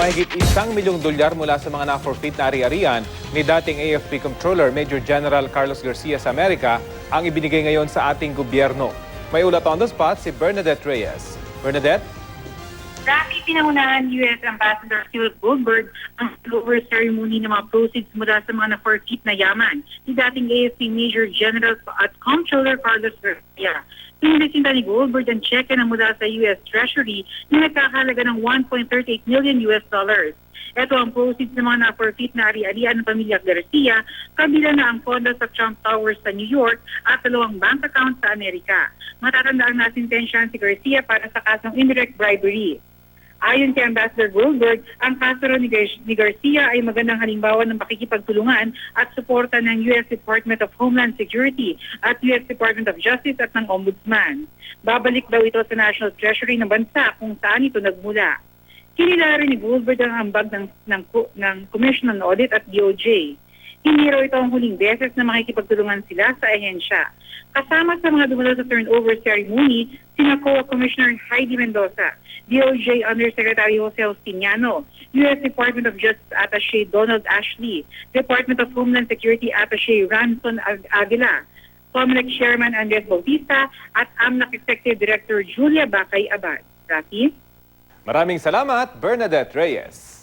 Mahigit isang milyong dolyar mula sa mga na-forfeit na ari-arian ni dating AFP Controller Major General Carlos Garcia sa Amerika ang ibinigay ngayon sa ating gobyerno. May ulat on the spot si Bernadette Reyes. Bernadette? Rafi, pinangunahan U.S. Ambassador Philip Goldberg ang over ceremony ng mga proceeds mula sa mga na-forfeit na yaman ni dating AFP Major General at Comptroller Carlos Garcia. Pinisinta ni Goldberg ang cheque na mula sa U.S. Treasury na nagkakahalaga ng 1.38 million U.S. dollars. Ito ang proceeds ng mga na-forfeit na ari-arian ng pamilya Garcia, kabilang na ang pondo sa Trump Towers sa New York at dalawang bank account sa Amerika. Matatandaan natin tensyon si Garcia para sa kasong indirect bribery. Ayon kay Ambassador Goldberg, ang kaso ni, Gar- ni Garcia ay magandang halimbawa ng pakikipagtulungan at suporta ng U.S. Department of Homeland Security at U.S. Department of Justice at ng Ombudsman. Babalik daw ito sa National Treasury ng bansa kung saan ito nagmula. Kinilala rin ni Goldberg ang ambag ng, ng, ng Commission on Audit at DOJ. Hindi raw ito ang huling beses na makikipagtulungan sila sa ahensya. Kasama sa mga dumalo sa turnover ceremony, sina Commissioner Heidi Mendoza, DOJ Undersecretary Jose Justiniano, U.S. Department of Justice Attaché Donald Ashley, Department of Homeland Security Attaché Ranson Ag- Aguila, COMELEC Chairman Andres Bautista at AMNAC Executive Director Julia Bacay Abad. Rafi? Maraming salamat, Bernadette Reyes.